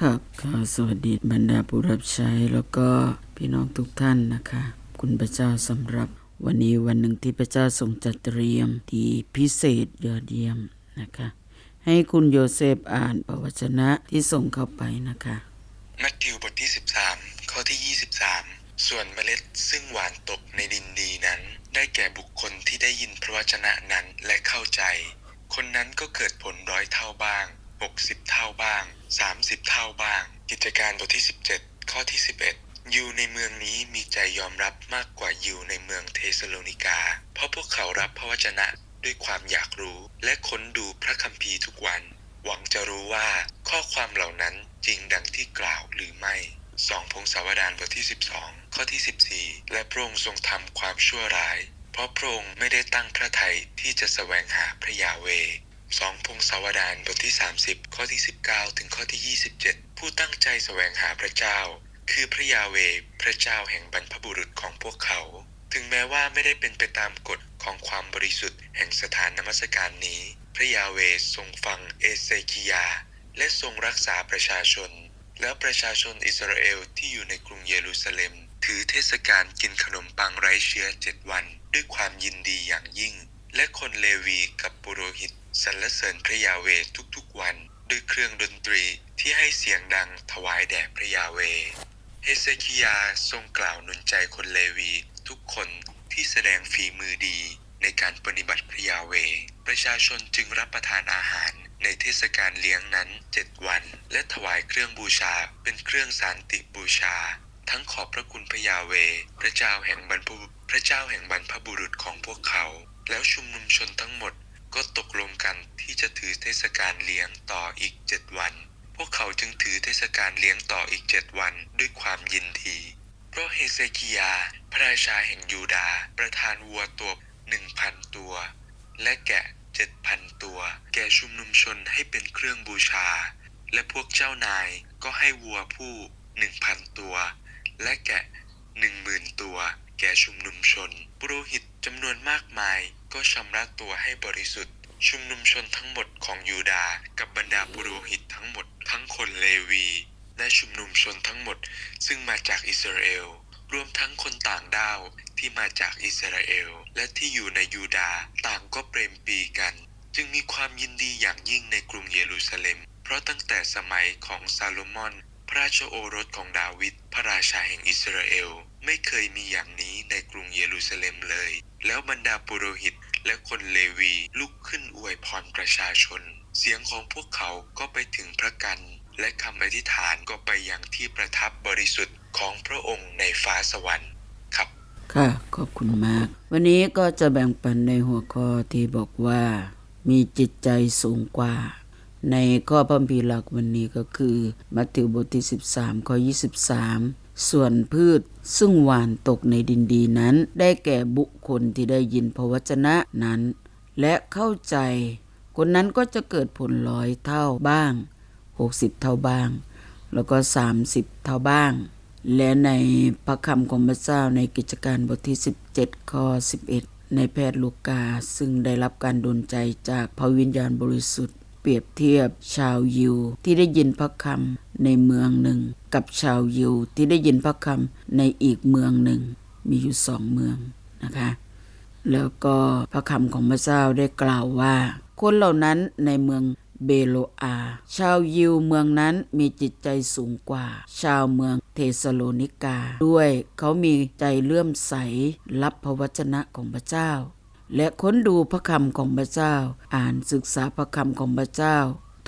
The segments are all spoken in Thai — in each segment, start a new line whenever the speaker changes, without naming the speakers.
ครับก็สวัสดีบรรดาผู้รับใช้แล้วก็พี่น้องทุกท่านนะคะ คุณพระเจ้าสำหรับวันนี้วันหนึ่งที่พระเจ้าทรงจัดเตรียมที่พิเศษยอดเยี่ยมนะคะ ให้คุณโยเซฟอ่านประวจนะที่ส่งเข้าไปนะคะ
มัทธิวบทที่ 13 ข้อที่ 23 ส่วนเมล็ดซึ่งหวานตกในดินดีนั้น ได้แก่บุคคลที่ได้ยินพระวจนะนั้นและเข้าใจ คนนั้นก็เกิดผลร้อยเท่าบ้าง 60 เท่าบ้าง 30 เท่าบ้าง กิจการบทที่ 17 ข้อที่ 11อยู่ในเมืองนี้มีใจยอมรับมากกว่าอยู่ในเมืองเทสโลนิกา เพราะพวกเขารับพระวจนะด้วยความอยากรู้ และค้นดูพระคัมภีร์ทุกวัน หวังจะรู้ว่าข้อความเหล่านั้นจริงดังที่กล่าวหรือไม่สองพงศาวดารบทที่ 12 ข้อที่ 14 และพระองค์ทรงทำความชั่วร้าย เพราะพระองค์ไม่ได้ตั้งพระทัยที่จะแสวงหาพระยาเว สองพงศาวดารบทที่ 30 ข้อที่ 19 ถึงข้อที่ 27 ผู้ตั้งใจแสวงหาพระเจ้า คือพระยาเวพระเจ้าแห่งบรรพบุรุษของพวกเขา ถึงแม้ว่าไม่ได้เป็นไปตามกฎของความบริสุทธิ์แห่งสถานนมัสการนี้ พระยาเวทรงฟังเอเซคิยา และทรงรักษาประชาชน แล้วประชาชนอิสราเอลที่อยู่ในกรุงเยรูซาเล็ม ถือเทศกาลกินขนมปังไร้เชื้อเจ็ดวัน ด้วยความยินดีอย่างยิ่ง และคนเลวีกับปุโรหิตสรรเสริญพระยาเวทุกๆวัน ด้วยเครื่องดนตรีที่ให้เสียงดังถวายแด่พระยาเว เฮเซคิยาทรงกล่าวนุนใจคนเลวี ทุกคนที่แสดงฝีมือดีในการปฏิบัติพระยาเว ประชาชนจึงรับประทานอาหารในเทศกาลเลี้ยงนั้นเจ็ดวัน และถวายเครื่องบูชาเป็นเครื่องสานติบูชา ทั้งขอบพระคุณพระยาเว พระเจ้าแห่งบรรพบุพระเจ้าแห่งบรรพบุรุษของพวกเขา แล้วชุมนุมชนทั้งหมดก็ตกลงกันที่จะถือเทศกาลเลี้ยงต่ออีกเจ็ดวัน พวกเขาจึงถือเทศกาลเลี้ยงต่ออีกเจ็ดวันด้วยความยินดี เพราะเฮเซคิยา พระราชาแห่งยูดาห์ประทานวัวตัวหนึ่งพันตัว และแกะเจ็ดพันตัว แก่ชุมนุมชนให้เป็นเครื่องบูชา และพวกเจ้านายก็ให้วัวผู้หนึ่งพันตัว และแกะหนึ่งหมื่นตัว แก่ชุมนุมชน ปุโรหิตจำนวนมากมาย ก็ชำระตัวให้บริสุทธิ์ ชุมนุมชนทั้งหมดของยูดาห์กับบรรดาปุโรหิตทั้งหมด ทั้งคนเลวี และชุมนุมชนทั้งหมด ซึ่งมาจากอิสราเอลรวมทั้งคนต่างด้าวที่มาจากอิสราเอลและที่อยู่ในยูดาห์ต่างก็เปรมปีกัน จึงมีความยินดีอย่างยิ่งในกรุงเยรูซาเล็ม เพราะตั้งแต่สมัยของซาโลมอน ราชโอรสของดาวิดพระราชาแห่งอิสราเอล ไม่เคยมีอย่างนี้ในกรุงเยรูซาเล็มเลย แล้วบรรดาปุโรหิตและคนเลวีลุกขึ้นอวยพรประชาชน เสียงของพวกเขาก็ไปถึงพระกัน และคำอธิษฐานก็ไปย่างที่ประทับบริสุทธิ์ของพระองค์ในฟ้าสวรรค์ครับ
ค่ะ ขอบคุณมาก วันนี้ก็จะแบ่งปันในหัวข้อที่บอกว่า มีจิตใจสูงกว่า ในข้อพระคัมภีหลักวันนี้ก็คือมัทธิวบทที่ 13ข้อ23 ส่วนพืชซึ่งหวานตกในดินดีนั้น ได้แก่บุคคลที่ได้ยินพระวจนะนั้น และเข้าใจ คนนั้นก็จะเกิดผลร้อยเท่าบ้าง 60 เท่าบ้าง แล้วก็ 30 เท่าบ้าง และในพระคำของพระเจ้าในกิจการบทที่ 17ข้อ11 ในแพทย์ลูกาซึ่งได้รับการดลใจจากพระวิญญาณบริสุทธิ์ เปรียบเทียบชาวยิวที่ได้ยินพระคำในเมืองหนึ่ง กับชาวยิวที่ได้ยินพระคำในอีกเมืองหนึ่ง มีอยู่สองเมืองนะคะ แล้วก็พระคำของพระเจ้าได้กล่าวว่า คนเหล่านั้นในเมืองเบโลอา ชาวยิวเมืองนั้นมีจิตใจสูงกว่า ชาวเมืองเทสโลนิกา ด้วยเขามีใจเลื่อมใสรับพระวจนะของพระเจ้า และค้นดูพระคำของพระเจ้า อ่านศึกษาพระคำของพระเจ้า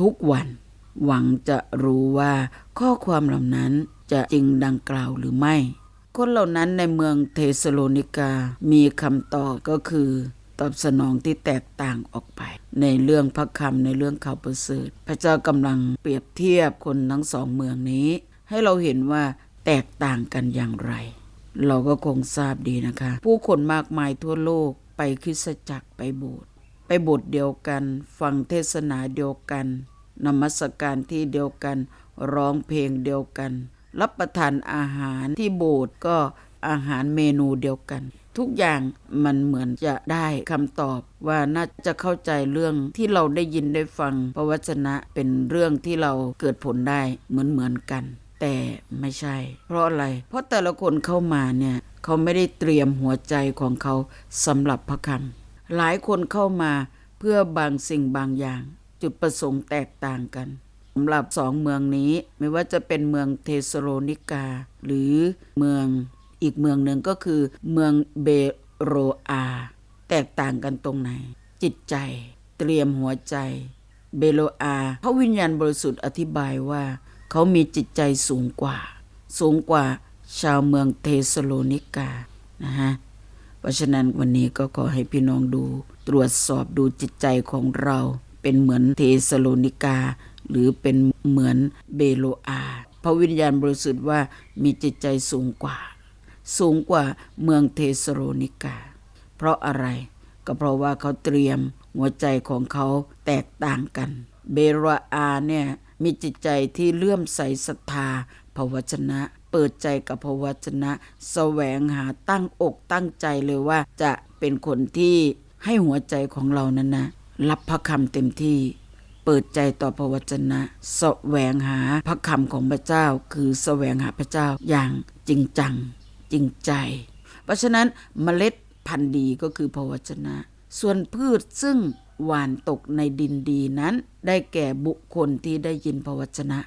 ทุกวัน หวังจะรู้ว่าข้อความเหล่านั้นจะจริงดังกล่าวหรือไม่ คนเหล่านั้นในเมืองเทสโลนิกามีคำตอบก็คือตอบสนองที่แตกต่างออกไป ในเรื่องพระคำในเรื่องข่าวประเสริฐ พระเจ้ากำลังเปรียบเทียบคนทั้งสองเมืองนี้ ให้เราเห็นว่าแตกต่างกันอย่างไร เราก็คงทราบดีนะคะ ผู้คนมากมายทั่วโลก ไปคริสจักรไปโบสถ์ไปโบสถ์เดียวกัน ฟังเทศนาเดียวกันนมัสการที่เดียวกัน ร้องเพลงเดียวกัน รับประทานอาหารที่โบสถ์ก็อาหารเมนูเดียวกัน ทุกอย่างมันเหมือนจะได้คำตอบว่าน่าจะเข้าใจเรื่องที่เราได้ยินได้ฟังพระวจนะเป็นเรื่องที่เราเกิดผลได้เหมือนเหมือนกัน แต่ไม่ใช่ เพราะอะไร เพราะแต่ละคนเข้ามาเนี่ยเขาไม่ได้เตรียมหัวใจของเขาสำหรับพระคำหลายคนเข้ามาเพื่อบางสิ่งบางอย่าง จุดประสงค์แตกต่างกันสำหรับสองเมืองนี้ไม่ว่าจะเป็นเมืองเทสโลนิกา หรือเมืองอีกเมืองหนึ่งก็คือเมืองเบโรอา แตกต่างกันตรงไหน จิตใจเตรียมหัวใจ เบโลอาพระวิญญาณบริสุทธิ์อธิบายว่า เขามีจิตใจสูงกว่า สูงกว่าชาวเมืองเทสโลนิกานะฮะเพราะฉะนั้นวันนี้ก็ขอให้พี่น้องดู ตรวจสอบดูจิตใจของเรา เป็นเหมือนเทสโลนิกา หรือเป็นเหมือนเบโลอาพระวิญญาณบริสุทธิ์ว่ามีจิตใจสูงกว่า สูงกว่าเมืองเทสโลนิกา เพราะอะไรก็เพราะว่าเขาเตรียมหัวใจของเขาแตกต่างกัน เบโรอาเนี่ย มีจิตใจที่เลื่อมใสศรัทธาพระวจนะ เปิดใจกับพระวจนะ แสวงหาตั้งอกตั้งใจเลยว่าจะเป็นคนที่ให้หัวใจของเรานั้นนะ รับพระคำเต็มที่ เปิดใจต่อพระวจนะแสวงหาพระคำของพระเจ้า คือแสวงหาพระเจ้าอย่างจริงจัง จริงใจ เพราะฉะนั้นเมล็ดพันธุ์ดีก็คือพระวจนะ ส่วนพืชซึ่ง หวานตกในดินดีนั้น ได้แก่บุคคลที่ได้ยินพระวจนะ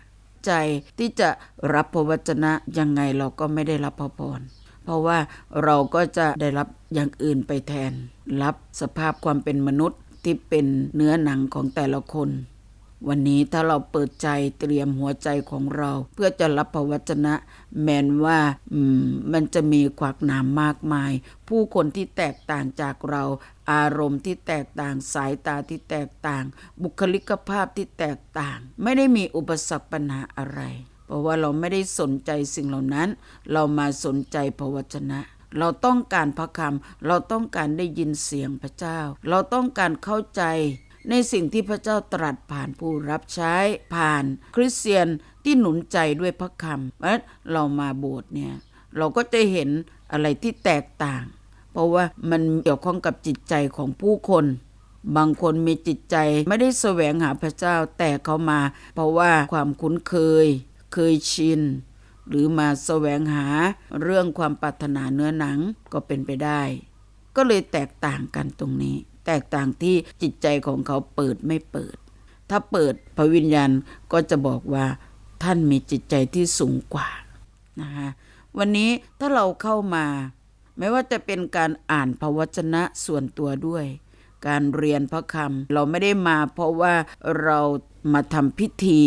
ใจที่จะรับพระวจนะยังไงเราก็ไม่ได้รับพระพรเพราะว่าเราก็จะได้รับอย่างอื่นไปแทน รับสภาพความเป็นมนุษย์ที่เป็นเนื้อหนังของแต่ละคน วันนี้ถ้าเราเปิดใจเตรียมหัวใจของเรา เพื่อจะรับพระวจนะ แม้นว่าอืมมันจะมีขวากหนามมากมาย ผู้คนที่แตกต่างจากเรา อารมณ์ที่แตกต่างสายตาที่แตกต่าง บุคลิกภาพที่แตกต่าง ไม่ได้มีอุปสรรคปัญหาอะไร เพราะว่าเราไม่ได้สนใจสิ่งเหล่านั้น เรามาสนใจพระวจนะเราต้องการพระคำ เราต้องการได้ยินเสียงพระเจ้า เราต้องการเข้าใจ ในสิ่งที่พระเจ้าตรัสผ่านผู้รับใช้ผ่านคริสเตียนที่หนุนใจด้วยพระคำเพราะเรามาโบสถ์เนี่ยเราก็จะเห็นอะไรที่แตกต่าง เพราะว่ามันเกี่ยวข้องกับจิตใจของผู้คน บางคนมีจิตใจไม่ได้แสวงหาพระเจ้าแต่เขามา เพราะว่าความคุ้นเคยเคยชินหรือมาแสวงหาเรื่องความปรารถนาเนื้อหนังก็เป็นไปได้ ก็เลยแตกต่างกันตรงนี้ แตกต่างที่จิตใจของเขาเปิดไม่เปิด ถ้าเปิดพระวิญญาณก็จะบอกว่าท่านมีจิตใจที่สูงกว่านะคะวันนี้ถ้าเราเข้ามา ไม่ว่าจะเป็นการอ่านพระวจนะส่วนตัวด้วย การเรียนพระคำเราไม่ได้มาเพราะว่าเรามาทำพิธี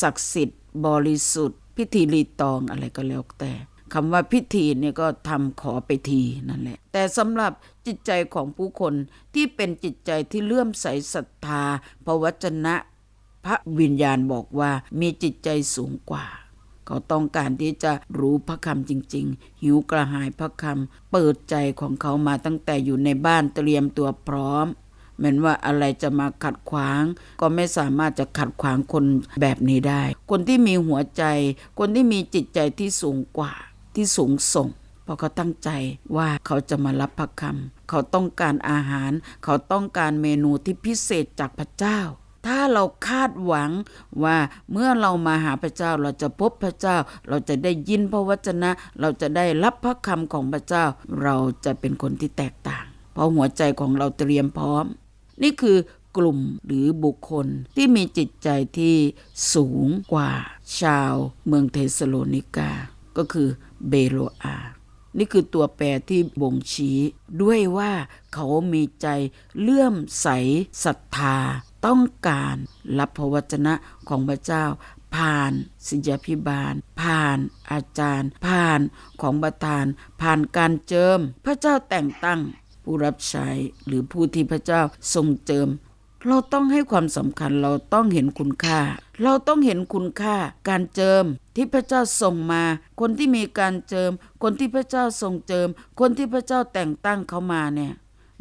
ศักดิ์สิทธิ์ บริสุทธิ์ พิธีรีตองอะไรก็แล้วแต่ คำว่าพิธีเนี่ยก็ทำขอไปทีนั่นแหละ แต่สำหรับจิตใจของผู้คนที่เป็นจิตใจที่เลื่อมใสศรัทธาพระวจนะ พระวิญญาณบอกว่ามีจิตใจสูงกว่า เขาต้องการที่จะรู้พระคำจริง ๆ หิวกระหายพระคำเปิดใจของเขามาตั้งแต่อยู่ในบ้านเตรียมตัวพร้อมเหมือนว่าอะไรจะมาขัดขวาง ก็ไม่สามารถจะขัดขวางคนแบบนี้ได้ คนที่มีหัวใจ คนที่มีจิตใจที่สูงกว่า ที่สูงส่งเพราะเขาตั้งใจว่าเขาจะมารับพระคำเขาต้องการอาหาร เขาต้องการเมนูที่พิเศษจากพระเจ้า ถ้าเราคาดหวังว่าเมื่อเรามาหาพระเจ้าเราจะพบพระเจ้า เราจะได้ยินพระวจนะ เราจะได้รับพระคำของพระเจ้า เราจะเป็นคนที่แตกต่าง เพราะหัวใจของเราเตรียมพร้อม นี่คือกลุ่มหรือบุคคลที่มีจิตใจที่สูงกว่าชาวเมืองเทสโลนิกา ก็คือ เบโรอา นี่คือตัวแปรที่บ่งชี้ด้วยว่าเขามีใจเลื่อมใสศรัทธา ต้องการรับพระวจนะของพระเจ้า ผ่านศิยาพิบาล ผ่านอาจารย์ ผ่านของประธาน ผ่านการเจิม พระเจ้าแต่งตั้งผู้รับใช้หรือผู้ที่พระเจ้าทรงเจิม เราต้องให้ความสำคัญเราต้องเห็นคุณค่า เราต้องเห็นคุณค่า การเจิมที่พระเจ้าส่งมา คนที่มีการเจิม คนที่พระเจ้าทรงเจิม คนที่พระเจ้าแต่งตั้งเขามาเนี่ย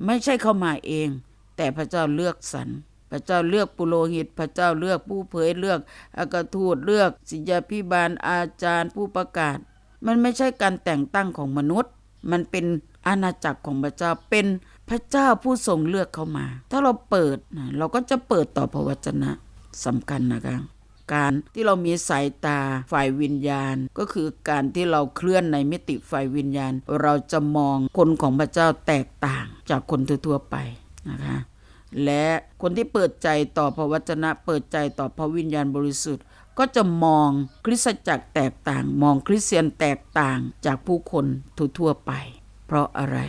ไม่ใช่เขามาเอง แต่พระเจ้าเลือกสรรพระเจ้าเลือกปุโรหิต พระเจ้าเลือกผู้เผยเลือกอากทูตเลือกศิยาพิบาลอาจารย์ผู้ประกาศ มันไม่ใช่การแต่งตั้งของมนุษย์ มันเป็นอาณาจักรของพระเจ้าเป็น พระเจ้าผู้ทรงเลือกเข้ามา ถ้าเราเปิดนะเราก็จะเปิดต่อพระวจนะสำคัญนะคะการที่เรามีสายตาฝ่ายวิญญาณ ก็คือการที่เราเคลื่อนในมิติฝ่ายวิญญาณ เราจะมองคนของพระเจ้าแตกต่างจากคนทั่วๆไปนะคะและคนที่เปิดใจต่อพระวจนะ เปิดใจต่อพระวิญญาณบริสุทธิ์ ก็จะมองคริสตจักรแตกต่าง มองคริสเตียนแตกต่างจากผู้คนทั่วๆไป เพราะอะไร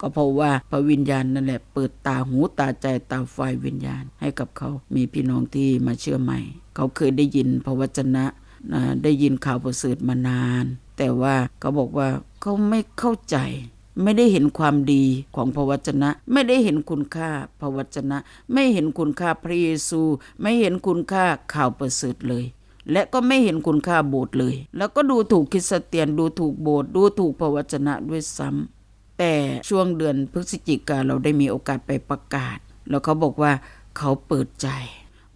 ก็เพราะว่าพระวิญญาณนั่นแหละเปิดตาหูตาใจตาฝ่ายวิญญาณ ให้กับเขามีพี่น้องที่มาเชื่อใหม่ เขาเคยได้ยินพระวจนะนะได้ยินข่าวประเสริฐมานาน แต่ว่าเขาบอกว่าเขาไม่เข้าใจไม่ได้เห็นความดีของพระวจนะ ไม่ได้เห็นคุณค่าพระวจนะ ไม่เห็นคุณค่าพระเยซู ไม่เห็นคุณค่าข่าวประเสริฐเลย และก็ไม่เห็นคุณค่าโบสถ์เลย แล้วก็ดูถูกคริสเตียนดูถูกโบสถ์ดูถูกพระวจนะด้วยซ้ำ แต่ช่วงเดือนพฤศจิกาเราได้มีโอกาสไปประกาศ แล้วเขาบอกว่าเขาเปิดใจ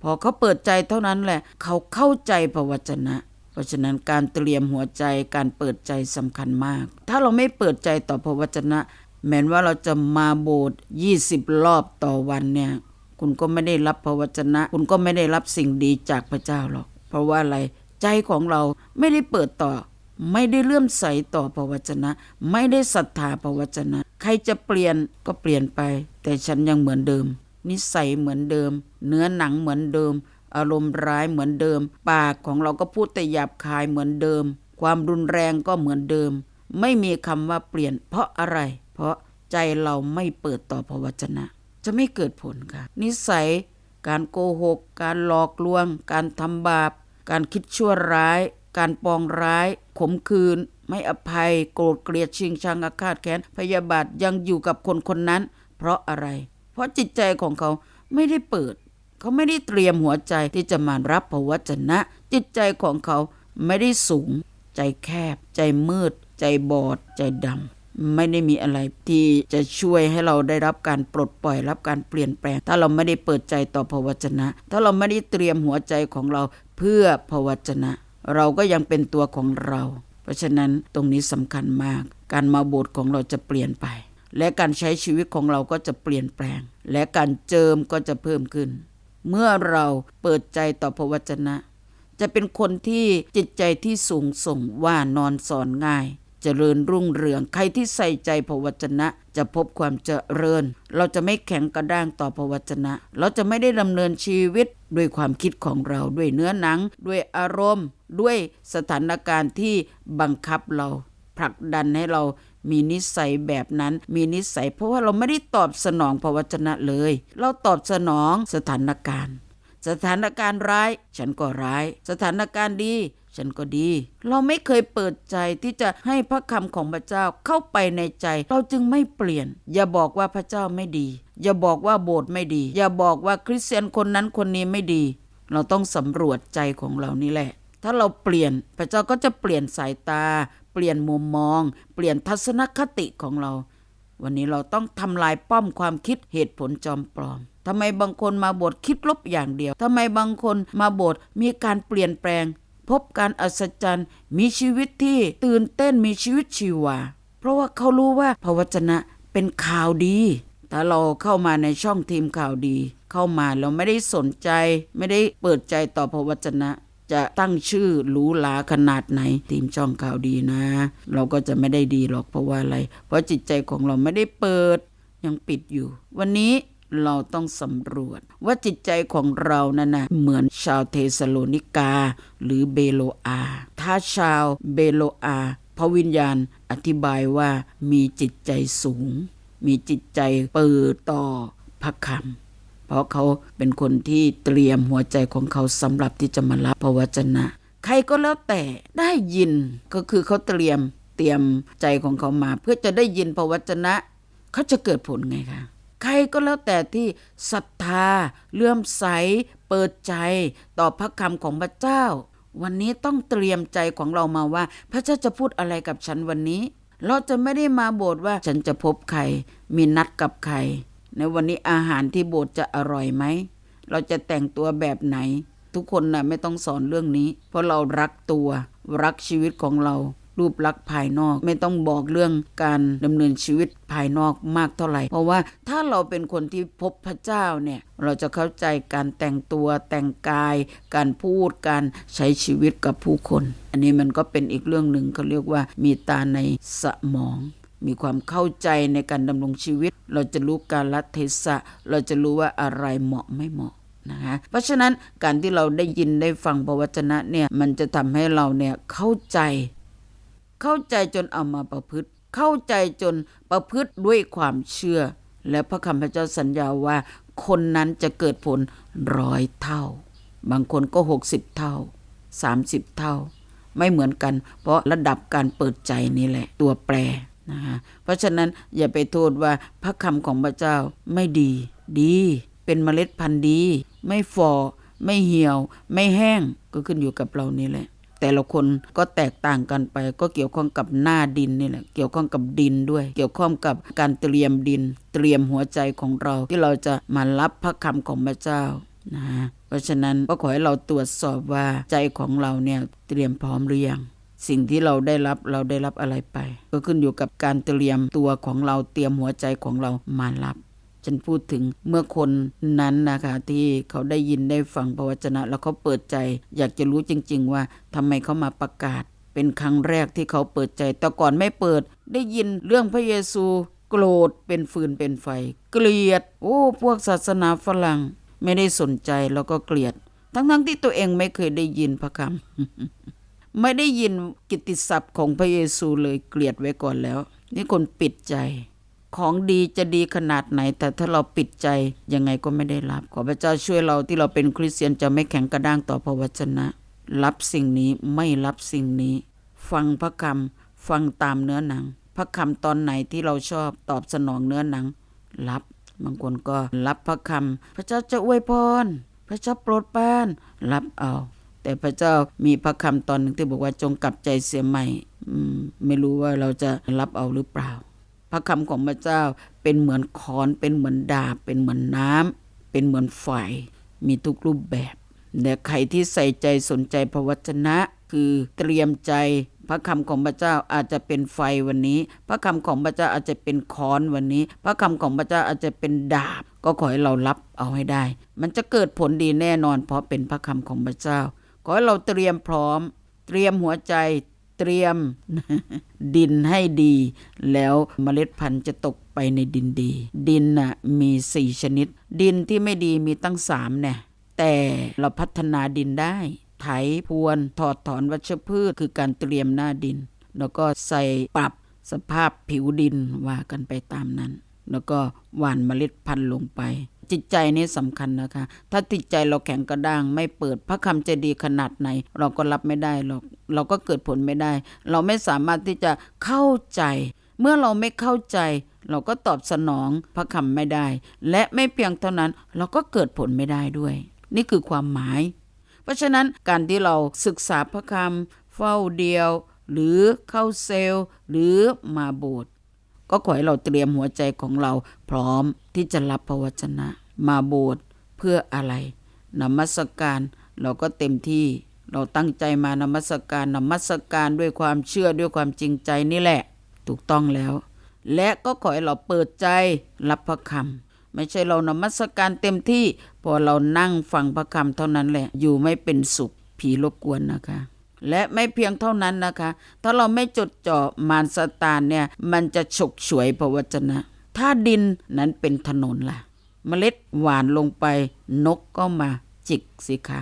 พอเขาเปิดใจเท่านั้นแหละ เขาเข้าใจพระวจนะ เพราะฉะนั้นการเตรียมหัวใจการเปิดใจสำคัญมาก ถ้าเราไม่เปิดใจต่อพระวจนะ แม้นว่าเราจะมาโบสถ์20 รอบต่อวันเนี่ยคุณก็ไม่ได้รับพระวจนะ คุณก็ไม่ได้รับสิ่งดีจากพระเจ้าหรอก เพราะว่าอะไรใจของเราไม่ได้เปิดต่อ ไม่ได้เลื่อมใสต่อพระวจนะ ไม่ได้ศรัทธาพระวจนะ ใครจะเปลี่ยนก็เปลี่ยนไป แต่ฉันยังเหมือนเดิม นิสัยเหมือนเดิม เนื้อหนังเหมือนเดิม อารมณ์ร้ายเหมือนเดิม ปากของเราก็พูดแต่หยาบคายเหมือนเดิม ความรุนแรงก็เหมือนเดิม ไม่มีคำว่าเปลี่ยน เพราะอะไร เพราะใจเราไม่เปิดต่อพระวจนะ จะไม่เกิดผลค่ะ นิสัย การโกหก การหลอกลวง การทำบาป การคิดชั่วร้าย การปองร้าย ขมคืน ไม่อภัย โกรธเกลียดชิงชังอาฆาตแค้นพยาบาทยังอยู่กับคนคนนั้น เพราะอะไร เพราะจิตใจของเขาไม่ได้เปิด เขาไม่ได้เตรียมหัวใจที่จะมารับพระวจนะ จิตใจของเขาไม่ได้สูง ใจแคบ ใจมืด ใจบอด ใจดำไม่ได้มีอะไรที่จะช่วยให้เราได้รับการปลดปล่อยรับการเปลี่ยนแปลง ถ้าเราไม่ได้เปิดใจต่อพระวจนะ ถ้าเราไม่ได้เตรียมหัวใจของเราเพื่อพระวจนะ เราก็ยังเป็นตัวของเรา เพราะฉะนั้นตรงนี้สำคัญมาก การมาโบสถ์ของเราจะเปลี่ยนไป และการใช้ชีวิตของเราก็จะเปลี่ยนแปลง และการเจิมก็จะเพิ่มขึ้น เมื่อเราเปิดใจต่อพระวจนะ จะเป็นคนที่จิตใจที่สูงส่งว่านอนสอนง่ายเจริญรุ่งเรือง ใครที่ใส่ใจพระวจนะ จะพบความเจริญ เราจะไม่แข็งกระด้างต่อพระวจนะ เราจะไม่ได้ดำเนินชีวิต ด้วยความคิดของเราด้วยเนื้อหนัง ด้วยอารมณ์ ด้วยสถานการณ์ที่บังคับเราผลักดันให้เรามีนิสัยแบบนั้น มีนิสัย เพราะว่าเราไม่ได้ตอบสนองพระวจนะเลย เราตอบสนองสถานการณ์ สถานการณ์ร้าย ฉันก็ร้าย สถานการณ์ดี ฉันก็ดี เราไม่เคยเปิดใจที่จะให้พระคำของพระเจ้าเข้าไปในใจ เราจึงไม่เปลี่ยน อย่าบอกว่าพระเจ้าไม่ดี อย่าบอกว่าโบสถ์ไม่ดี อย่าบอกว่าคริสเตียนคนนั้นคนนี้ไม่ดี เราต้องสำรวจใจของเรานี่แหละ ถ้าเราเปลี่ยนพระเจ้าก็จะเปลี่ยนสายตา เปลี่ยนมุมมอง เปลี่ยนทัศนคติของเรา วันนี้เราต้องทำลายป้อมความคิดเหตุผลจอมปลอมทำไมบางคนมาโบสถ์คิดลบอย่างเดียวทำไมบางคนมาโบสถ์มีการเปลี่ยนแปลง พบการอัศจรรย์ มีชีวิตที่ตื่นเต้นมีชีวิตชีวา เพราะว่าเขารู้ว่าพระวจนะเป็นข่าวดี ถ้าเราเข้ามาในช่องทีมข่าวดี เข้ามาเราไม่ได้สนใจ ไม่ได้เปิดใจต่อพระวจนะ จะตั้งชื่อหรูหราขนาดไหน ทีมช่องข่าวดีนะ เราก็จะไม่ได้ดีหรอกเพราะว่าอะไร เพราะจิตใจของเราไม่ได้เปิดยังปิดอยู่ วันนี้เราต้องสำรวจว่าจิตใจของเรานั่นนะเหมือนชาวเทสโลนิกา หรือเบโลอา ถ้าชาวเบโลอาพระวิญญาณอธิบายว่ามีจิตใจสูง มีจิตใจเปิดต่อพระคำเพราะเขาเป็นคนที่เตรียมหัวใจของเขาสำหรับที่จะมารับพระวจนะ ใครก็แล้วแต่ได้ยินก็คือเขาเตรียมเตรียมใจของเขามา เพื่อจะได้ยินพระวจนะ เขาจะเกิดผลไงคะใครก็แล้วแต่ที่ศรัทธาเลื่อมใส เปิดใจต่อพระคำของพระเจ้า วันนี้ต้องเตรียมใจของเรามาว่า พระเจ้าจะพูดอะไรกับฉันวันนี้ เราจะไม่ได้มาโบสถ์ว่าฉันจะพบใคร มีนัดกับใคร ในวันนี้อาหารที่โบสถ์จะอร่อยไหม เราจะแต่งตัวแบบไหน ทุกคนนะ่ะไม่ต้องสอนเรื่องนี้ เพราะเรารักตัว รักชีวิตของเรา รูปลักษณ์ภายนอก ไม่ต้องบอกเรื่องการดำเนินชีวิตภายนอกมากเท่าไหร่ เพราะว่าถ้าเราเป็นคนที่พบพระเจ้าเนี่ยเราจะเข้าใจการแต่งตัวแต่งกาย การพูดการใช้ชีวิตกับผู้คน อันนี้มันก็เป็นอีกเรื่องหนึ่งเขาเรียกว่ามีตาในสมองมีความเข้าใจในการดำรงชีวิต เราจะรู้การละเทศะ เราจะรู้ว่าอะไรเหมาะไม่เหมาะนะคะเพราะฉะนั้นการที่เราได้ยินได้ฟังพระวจนะเนี่ยมันจะทำให้เราเนี่ยเข้าใจ เข้าใจจนเอามาประพฤติ เข้าใจจนประพฤติด้วยความเชื่อ และพระคำพระเจ้าสัญญาว่า คนนั้นจะเกิดผลร้อยเท่า บางคนก็หกสิบเท่าสามสิบเท่า ไม่เหมือนกัน เพราะระดับการเปิดใจนี่แหละ ตัวแปรนะคะเพราะฉะนั้นอย่าไปโทษว่าพระคำของพระเจ้าไม่ดี ดีเป็นเมล็ดพันธุ์ดี ไม่ฟอไม่เหี่ยว ไม่แห้งก็ขึ้นอยู่กับเรานี่แหละ แต่ละคนก็แตกต่างกันไป ก็เกี่ยวข้องกับหน้าดินนี่แหละเกี่ยวข้องกับดินด้วย เกี่ยวข้องกับการเตรียมดิน เตรียมหัวใจของเราที่เราจะมารับพระคำของพระเจ้านะฮะเพราะฉะนั้นก็ขอให้เราตรวจสอบว่าใจของเราเนี่ยเตรียมพร้อมหรือยังสิ่งที่เราได้รับเราได้รับอะไรไป ก็ขึ้นอยู่กับการเตรียมตัวของเราเตรียมหัวใจของเรามารับ ฉันพูดถึงเมื่อคนนั้นนะคะที่เขาได้ยินได้ฟังพระวจนะ แล้วเขาเปิดใจ อยากจะรู้จริง ๆ ว่าทำไมเขามาประกาศ เป็นครั้งแรกที่เขาเปิดใจ แต่ก่อนไม่เปิด ได้ยินเรื่องพระเยซู โกรธเป็นฟืนเป็นไฟ เกลียด โอ้ พวกศาสนาฝรั่ง ไม่ได้สนใจแล้วก็เกลียด ทั้งๆที่ตัวเองไม่เคยได้ยินพระคำไม่ได้ยินกิตติศัพท์ของพระเยซูเลยเกลียดไว้ก่อนแล้ว นี่คนปิดใจ ของดีจะดีขนาดไหน แต่ถ้าเราปิดใจยังไงก็ไม่ได้รับ ขอพระเจ้าช่วยเราที่เราเป็นคริสเตียนจะไม่แข็งกระด้างต่อพระวจนะ รับสิ่งนี้ไม่รับสิ่งนี้ ฟังพระคำฟังตามเนื้อหนัง พระคำตอนไหนที่เราชอบตอบสนองเนื้อหนัง รับบางคนก็รับพระคำพระเจ้าจะอวยพรพระเจ้าโปรดปาน รับเอา แต่พระเจ้ามีพระคำตอนหนึ่งที่บอกว่าจงกลับใจเสียใหม่อืมไม่รู้ว่าเราจะรับเอาหรือเปล่า พระคำของพระเจ้าเป็นเหมือนค้อนเป็นเหมือนดาบเป็นเหมือนน้ำเป็นเหมือนไฟมีทุกรูปแบบแต่ใครที่ใส่ใจสนใจพระวจนะ คือเตรียมใจพระคำของพระเจ้าอาจจะเป็นไฟวันนี้ พระคำของพระเจ้าอาจจะเป็นค้อนวันนี้ พระคำของพระเจ้าอาจจะเป็นดาบ ก็ขอให้เรารับเอาให้ได้ มันจะเกิดผลดีแน่นอน เพราะเป็นพระคำของพระเจ้า ขอให้เราเตรียมพร้อม เตรียมหัวใจ เตรียมดินให้ดี แล้วเมล็ดพันธุ์จะตกไปในดินดี ดินน่ะมีสี่ชนิด ดินที่ไม่ดีมีตั้งสามเนี่ยแต่เราพัฒนาดินได้ ไถพรวนถอดถอนวัชพืชคือการเตรียมหน้าดิน แล้วก็ใส่ปรับสภาพผิวดินว่ากันไปตามนั้น แล้วก็หว่านเมล็ดพันธุ์ลงไป จิตใจนี่สำคัญนะคะ ถ้าจิตใจเราแข็งกระด้าง ไม่เปิดพระคำจะดีขนาดไหน เราก็รับไม่ได้หรอก เราก็เกิดผลไม่ได้ เราไม่สามารถที่จะเข้าใจ เมื่อเราไม่เข้าใจ เราก็ตอบสนองพระคำไม่ได้ และไม่เพียงเท่านั้นเราก็เกิดผลไม่ได้ด้วย นี่คือความหมาย เพราะฉะนั้นการที่เราศึกษาพระคำเฝ้าเดียว หรือเข้าเซลล์ หรือมาโบสถ์ ก็ขอให้เราเตรียมหัวใจของเราพร้อมที่จะรับพระวจนะ มาโบสถ์เพื่ออะไรนมัสการเราก็เต็มที่เราตั้งใจมานมัสการนมัสการด้วยความเชื่อด้วยความจริงใจนี่แหละ ถูกต้องแล้ว และก็ขอให้เราเปิดใจรับพระคำไม่ใช่เรานมัสการเต็มที่ พอเรานั่งฟังพระคำเท่านั้นแหละ อยู่ไม่เป็นสุขผีรบกวนนะคะ และไม่เพียงเท่านั้นนะคะ ถ้าเราไม่จดจ่อมารสตานเนี่ย มันจะฉกฉวยพระวจนะ ถ้าดินนั้นเป็นถนนล่ะ เมล็ดหวานลงไป นกก็มาจิกสิคะ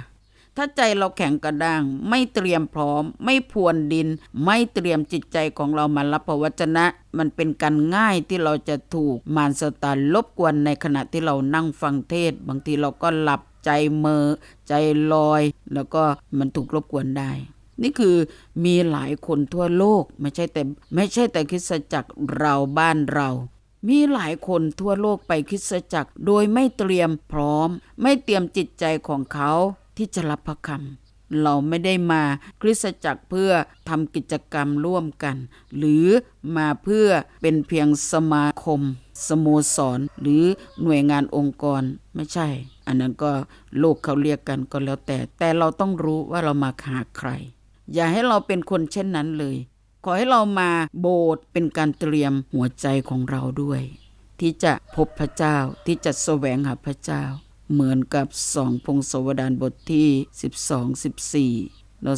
ถ้าใจเราแข็งกระด้าง ไม่เตรียมพร้อม ไม่พวนดิน ไม่เตรียมจิตใจของเรามารับพระวจนะ มันเป็นการง่ายที่เราจะถูกมารสตานลบกวนในขณะที่เรานั่งฟังเทศ บางทีเราก็หลับใจเมอ ใจลอย แล้วก็มันถูกรบกวนได้ นี่คือมีหลายคนทั่วโลกไม่ใช่แต่ไม่ใช่แต่คริสตจักรเราบ้านเรา มีหลายคนทั่วโลกไปคริสตจักรโดยไม่เตรียมพร้อม ไม่เตรียมจิตใจของเขาที่จะรับพระคำเราไม่ได้มาคริสตจักรเพื่อทำกิจกรรมร่วมกัน หรือมาเพื่อเป็นเพียงสมาคม สโมสร หรือหน่วยงานองค์กรไม่ใช่ อันนั้นก็โลกเขาเรียกกันก็แล้วแต่ แต่เราต้องรู้ว่าเรามาหาใคร อย่าให้เราเป็นคนเช่นนั้นเลย ขอให้เรามาโบสถ์เป็นการเตรียมหัวใจของเราด้วย ที่จะพบพระเจ้าที่จะแสวงหาพระเจ้า เหมือนกับสองพงศวดารบทที่ 12 14แล้ว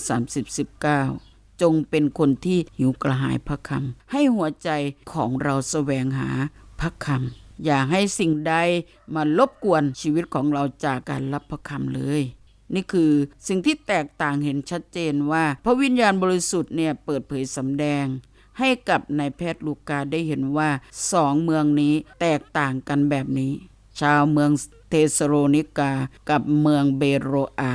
30 19จงเป็นคนที่หิวกระหายพระคำให้หัวใจของเราแสวงหาพระคำอย่าให้สิ่งใดมาลบกวนชีวิตของเราจากการรับพระคำเลย นี่คือสิ่งที่แตกต่างเห็นชัดเจนว่า พระวิญญาณบริสุทธิ์เนี่ยเปิดเผยสำแดง ให้กับนายแพทย์ลูกาได้เห็นว่าสองเมืองนี้แตกต่างกันแบบนี้ ชาวเมืองเทสโลนิกากับเมืองเบโรอา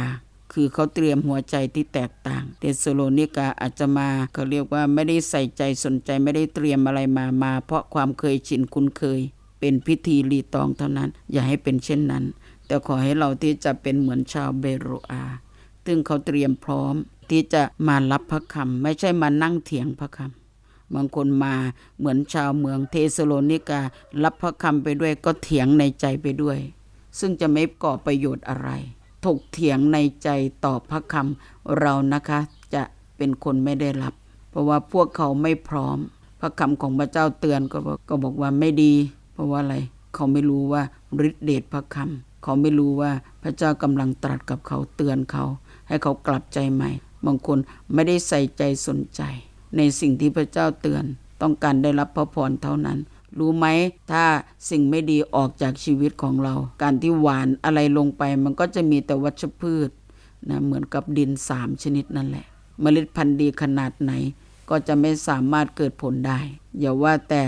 คือเขาเตรียมหัวใจที่แตกต่าง เทสโลนิกาอาจจะมาเขาเรียกว่าไม่ได้ใส่ใจสนใจไม่ได้เตรียมอะไรมามา เพราะความเคยชินคุ้นเคย เป็นพิธีรีตองเท่านั้น อย่าให้เป็นเช่นนั้น แต่ขอให้เราที่จะเป็นเหมือนชาวเบโรอาซึ่งเขาเตรียมพร้อมที่จะมารับพระคำไม่ใช่มานั่งเถียงพระคำบางคนมาเหมือนชาวเมืองเทสโลนิกา รับพระคำไปด้วยก็เถียงในใจไปด้วย ซึ่งจะไม่ก่อประโยชน์อะไร ถกเถียงในใจต่อพระคำเรานะคะจะเป็นคนไม่ได้รับ เพราะว่าพวกเขาไม่พร้อม พระคำของพระเจ้าเตือนก็บอกก็บอกว่าไม่ดี เพราะว่าอะไร เขาไม่รู้ว่าฤทธิเดชพระคำ เขาไม่รู้ว่าพระเจ้ากำลังตรัสกับเขาเตือนเขา ให้เขากลับใจใหม่ บางคนไม่ได้ใส่ใจสนใจ ในสิ่งที่พระเจ้าเตือน ต้องการได้รับพระพรเท่านั้น รู้ไหมถ้าสิ่งไม่ดีออกจากชีวิตของเรา การที่หวานอะไรลงไป มันก็จะมีแต่วัชพืชนะเหมือนกับดินสามชนิดนั่นแหละ เมล็ดพันธุ์ดีขนาดไหน ก็จะไม่สามารถเกิดผลได้ อย่าว่าแต่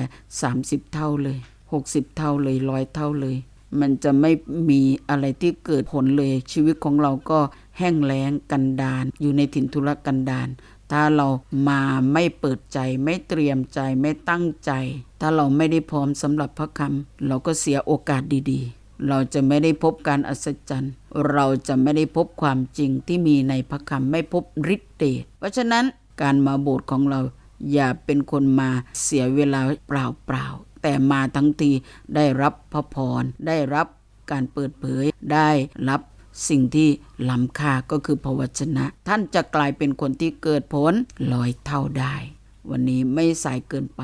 30 เท่าเลย 60 เท่าเลยร้อยเท่าเลย มันจะไม่มีอะไรที่เกิดผลเลย ชีวิตของเราก็แห้งแล้งกันดาน อยู่ในถิ่นทุรกันดารถ้าเรามาไม่เปิดใจไม่เตรียมใจไม่ตั้งใจ ถ้าเราไม่ได้พร้อมสำหรับพระคำเราก็เสียโอกาสดีๆ เราจะไม่ได้พบการอัศจรรย์ เราจะไม่ได้พบความจริงที่มีในพระคำไม่พบฤทธิ์เดชเพราะฉะนั้นการมาโบสถ์ของเราอย่าเป็นคนมาเสียเวลาเปล่าๆ แต่มาทั้งทีได้รับพระพร ได้รับการเปิดเผย ได้รับสิ่งที่ล้ำค่าก็คือพระวจนะ ท่านจะกลายเป็นคนที่เกิดผลลอยเท่าได้ วันนี้ไม่สายเกินไป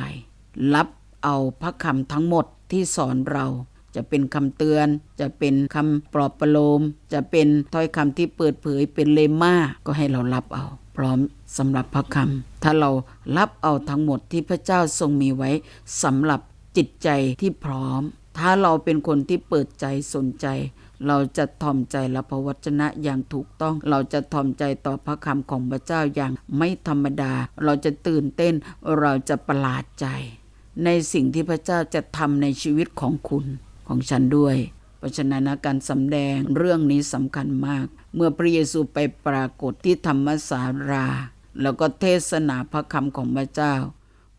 รับเอาพระคำทั้งหมดที่สอนเราจะเป็นคำเตือน จะเป็นคำปลอบประโลม จะเป็นถ้อยคำที่เปิดเผยเป็นเลม่าก็ให้เรารับเอา พร้อมสำหรับพระคำถ้าเรารับเอาทั้งหมดที่พระเจ้าทรงมีไว้สำหรับ จิตใจที่พร้อม ถ้าเราเป็นคนที่เปิดใจสนใจ เราจะถ่อมใจรับพระวจนะอย่างถูกต้อง เราจะถ่อมใจต่อพระคำของพระเจ้าอย่างไม่ธรรมดา เราจะตื่นเต้น เราจะประหลาดใจ ในสิ่งที่พระเจ้าจะทำในชีวิตของคุณของฉันด้วย เพราะฉะนั้นนะการสำแดงเรื่องนี้สำคัญมาก เมื่อพระเยซูไปปรากฏที่ธรรมสาราแล้วก็เทศนาพระคำของพระเจ้า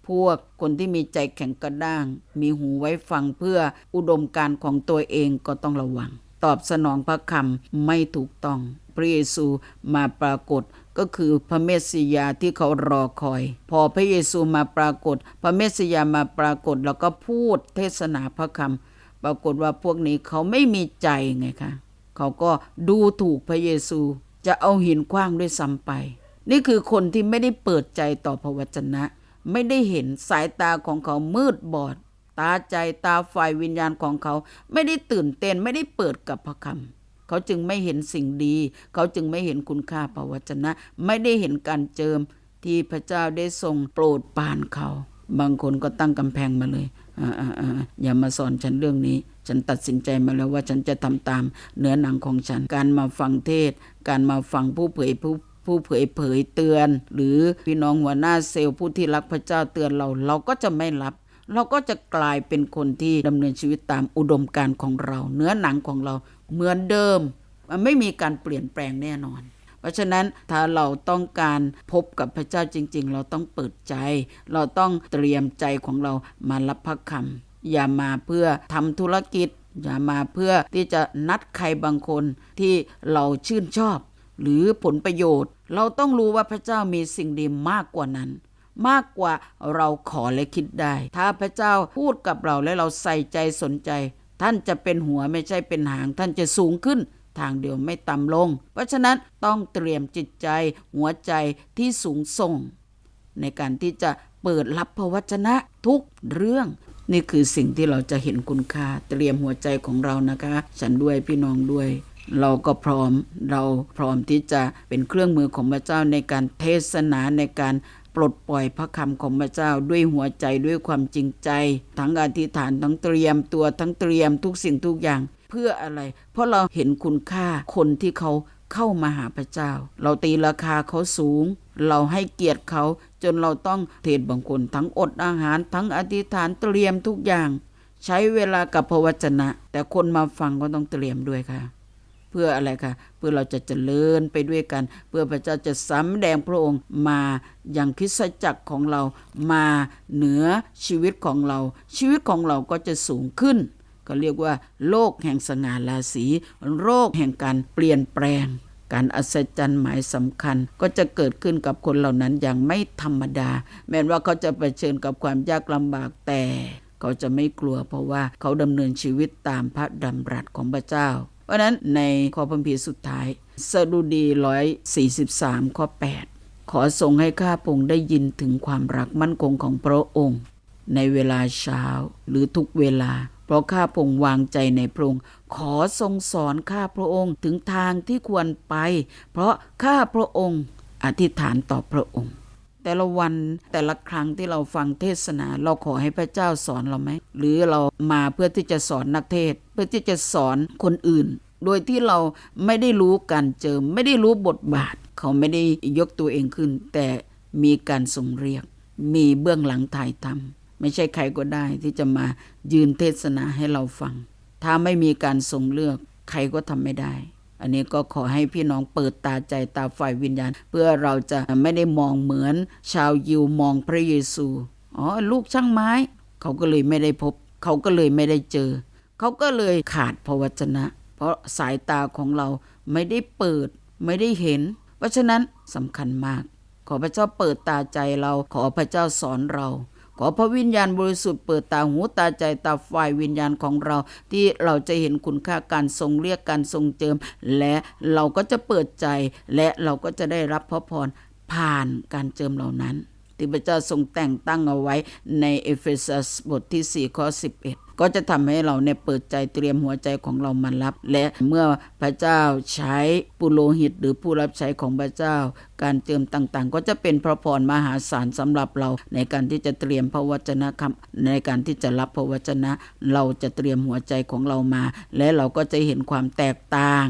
พวกคนที่มีใจแข็งกระด้าง มีหูไว้ฟังเพื่ออุดมการของตัวเองก็ต้องระวัง ตอบสนองพระคำไม่ถูกต้อง พระเยซูมาปรากฏก็คือพระเมสสิยาที่เขารอคอย พอพระเยซูมาปรากฏ พระเมสสิยามาปรากฏแล้วก็พูดเทศนาพระคำปรากฏว่าพวกนี้เขาไม่มีใจไงคะเขาก็ดูถูกพระเยซูจะเอาหินคว้างด้วยซ้ำไป นี่คือคนที่ไม่ได้เปิดใจต่อพระวจนะ ไม่ได้เห็นสายตาของเขามืดบอด ตาใจตาฝ่ายวิญญาณของเขา ไม่ได้ตื่นเต้นไม่ได้เปิดกับพระคำเขาจึงไม่เห็นสิ่งดี เขาจึงไม่เห็นคุณค่าพระวจนะ ไม่ได้เห็นการเจิมที่พระเจ้าได้ทรงโปรดปานเขา บางคนก็ตั้งกำแพงมาเลยอ่าอ่าอ่าอย่ามาสอนฉันเรื่องนี้ ฉันตัดสินใจมาแล้วว่าฉันจะทำตามเนื้อหนังของฉัน การมาฟังเทศ การมาฟังผู้เผยผู้ ผู้เผยเผยเตือน หรือพี่น้องหัวหน้าเซลล์ผู้ที่รักพระเจ้าเตือนเรา เราก็จะไม่รับ เราก็จะกลายเป็นคนที่ดำเนินชีวิตตามอุดมการณ์ของเรา เนื้อหนังของเราเหมือนเดิม มันไม่มีการเปลี่ยนแปลงแน่นอนเพราะฉะนั้นถ้าเราต้องการพบกับพระเจ้าจริง ๆ เราต้องเปิดใจ เราต้องเตรียมใจของเรามารับพระคำอย่ามาเพื่อทำธุรกิจ อย่ามาเพื่อที่จะนัดใครบางคนที่เราชื่นชอบ หรือผลประโยชน์ เราต้องรู้ว่าพระเจ้ามีสิ่งดีมากกว่านั้น มากกว่าเราขอและคิดได้ ถ้าพระเจ้าพูดกับเราและเราใส่ใจสนใจ ท่านจะเป็นหัวไม่ใช่เป็นหาง ท่านจะสูงขึ้นทางเดียวไม่ต่ำลง เพราะฉะนั้นต้องเตรียมจิตใจหัวใจที่สูงส่ง ในการที่จะเปิดรับพระวจนะทุกเรื่องนี่คือสิ่งที่เราจะเห็นคุณค่าเตรียมหัวใจของเรานะคะ ฉันด้วยพี่น้องด้วย เราก็พร้อมเราพร้อมที่จะเป็นเครื่องมือของพระเจ้าในการเทศนาในการปลดปล่อยพระคำของพระเจ้าด้วยหัวใจด้วยความจริงใจ ทั้งอธิษฐานทั้งเตรียมตัวทั้งเตรียมทุกสิ่งทุกอย่างเพื่ออะไร เพราะเราเห็นคุณค่าคนที่เขาเข้ามาหาพระเจ้า เราตีราคาเขาสูง เราให้เกียรติเขาจนเราต้องเทศบางคนทั้งอดอาหาร ทั้งอธิษฐานเตรียมทุกอย่าง ใช้เวลากับพระวจนะ แต่คนมาฟังก็ต้องเตรียมด้วยค่ะ พื่ออะไรคะเพื่อเราจะเจริญไปด้วยกัน เพื่อพระเจ้าจะสำแดงพระองค์มาอย่างคิสจักรของเรามาเหนือชีวิตของเรา ชีวิตของเราก็จะสูงขึ้น ก็เรียกว่า โลกแห่งสง่าราศีโลกแห่งการเปลี่ยนแปลง การอัศจรรย์หมายสำคัญก็จะเกิดขึ้นกับคนเหล่านั้นอย่างไม่ธรรมดา แม้ว่าเขาจะไปเชิญกับความยากลำบากแต่เขาจะไม่กลัวเพราะว่าเขาดำเนินชีวิตตามพระดำรัสของพระเจ้า เพราะนั้นในข้อพัมพีสุดท้ายสดุดีร้อยสี่สิบสามข้อ8ขอทรงให้ข้าพงได้ยินถึงความรักมั่นคงของพระองค์ ในเวลาเช้าหรือทุกเวลา เพราะข้าพงวางใจในพระองค์ ขอทรงสอนข้าพระองค์ถึงทางที่ควรไป เพราะข้าพระองค์อธิษฐานต่อพระองค์ แต่ละวันแต่ละครั้งที่เราฟังเทศนา เราขอให้พระเจ้าสอนเราไหม หรือเรามาเพื่อที่จะสอนนักเทศ เพื่อที่จะสอนคนอื่น โดยที่เราไม่ได้รู้การเจิม ไม่ได้รู้บทบาท เขาไม่ได้ยกตัวเองขึ้น แต่มีการทรงเรียก มีเบื้องหลังถ่ายทำไม่ใช่ใครก็ได้ที่จะมายืนเทศนาให้เราฟัง ถ้าไม่มีการทรงเลือก ใครก็ทำไม่ได้ อันนี้ก็ขอให้พี่น้องเปิดตาใจตาฝ่ายวิญญาณ เพื่อเราจะไม่ได้มองเหมือนชาวยิวมองพระเยซูอ๋อลูกช่างไม้ เขาก็เลยไม่ได้พบ เขาก็เลยไม่ได้เจอ เขาก็เลยขาดพระวจนะ เพราะสายตาของเราไม่ได้เปิดไม่ได้เห็น เพราะฉะนั้นสำคัญมาก ขอพระเจ้าเปิดตาใจเราขอพระเจ้าสอนเรา ขอพระวิญญาณบริสุทธิ์เปิดตาหูตาใจตาฝ่ายวิญญาณของเรา ที่เราจะเห็นคุณค่าการทรงเรียกการทรงเจิม และเราก็จะเปิดใจ และเราก็จะได้รับพระพรผ่านการเจิมเหล่านั้น ที่พระเจ้าทรงแต่งตั้งเอาไว้ในเอเฟซัสบทที่ 4 ข้อ 11ก็จะทำให้เราเนี่ยเปิดใจเตรียมหัวใจของเรามารับ และเมื่อพระเจ้าใช้ปุโรหิต หรือผู้รับใช้ของพระเจ้า การเจิมต่างๆ ก็จะเป็นพระพรมหาศาลสำหรับเราในการที่จะเตรียมพระวจนะคำในการที่จะรับพระวจนะ เราจะเตรียมหัวใจของเรามา และเราก็จะเห็นความแตกต่าง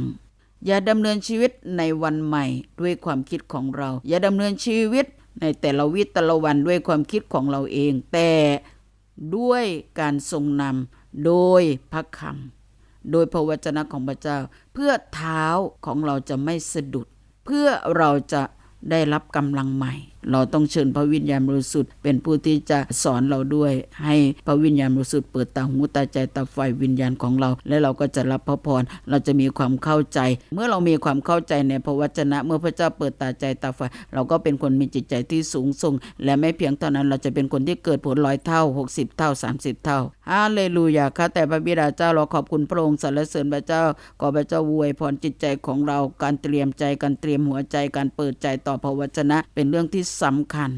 อย่าดำเนินชีวิตในวันใหม่ด้วยความคิดของเรา อย่าดำเนินชีวิต ในแต่ละวิแต่ละวันด้วยความคิดของเราเอง แต่ด้วยการทรงนำโดยพระคำโดยพระวจนะของพระเจ้า เพื่อเท้าของเราจะไม่สะดุด เพื่อเราจะได้รับกำลังใหม่ เราต้องเชิญพระวิญญาณบริสุทธิ์เป็นผู้ที่จะสอนเราด้วย ให้พระวิญญาณบริสุทธิ์เปิดตาหูตาใจตาไฟวิญญาณของเรา และเราก็จะรับพระพรเราจะมีความเข้าใจ เมื่อเรามีความเข้าใจในพระวจนะ เมื่อพระเจ้าเปิดตาใจตาไฟเราก็เป็นคนมีจิตใจที่สูงส่ง และไม่เพียงเท่านั้นเราจะเป็นคนที่เกิดผลร้อยเท่า 60 เท่า 30 เท่าฮาเลลูยาค่ะแต่พระบิดาเจ้าเราขอบคุณพระองค์สรรเสริญพระเจ้าขอพระเจ้าอวยพรจิตใจของเราการเตรียมใจการเตรียมหัวใจการเปิดใจต่อพระวจนะ เป็นเรื่องที่สำคัญ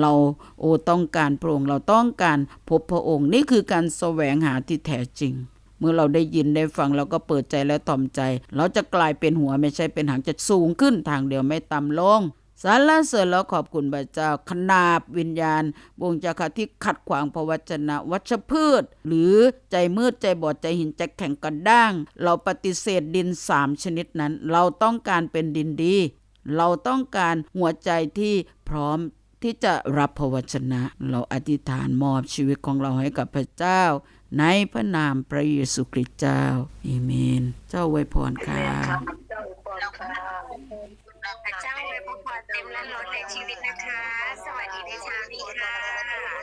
เราโอต้องการพระองค์เราต้องการพบพระองค์ นี่คือการแสวงหาที่แท้จริง เมื่อเราได้ยินได้ฟังเราก็เปิดใจและถ่อมใจ เราจะกลายเป็นหัวไม่ใช่เป็นหางจะสูงขึ้นทางเดียวไม่ต่ำลงสรรเสริญแล้วขอบคุณพระเจ้าขนาบวิญญาณวงจักรที่ขัดขวางพระวจนะวัชพืช หรือใจมืดใจบอดใจหินใจแข็งกระด้าง เราปฏิเสธดินสามชนิดนั้น เราต้องการเป็นดินดี เราต้องการหัวใจที่พร้อมที่จะรับพระวจนะ เราอธิษฐานมอบชีวิตของเราให้กับพระเจ้า ในพระนามพระเยซูคริสต์เจ้าอเมน เจ้าไวพรค่ะ
พระเจ้าไว้พระพรเต็มและล้นในชีวิตนะคะ สวัสดีในเช้านี้ค่ะ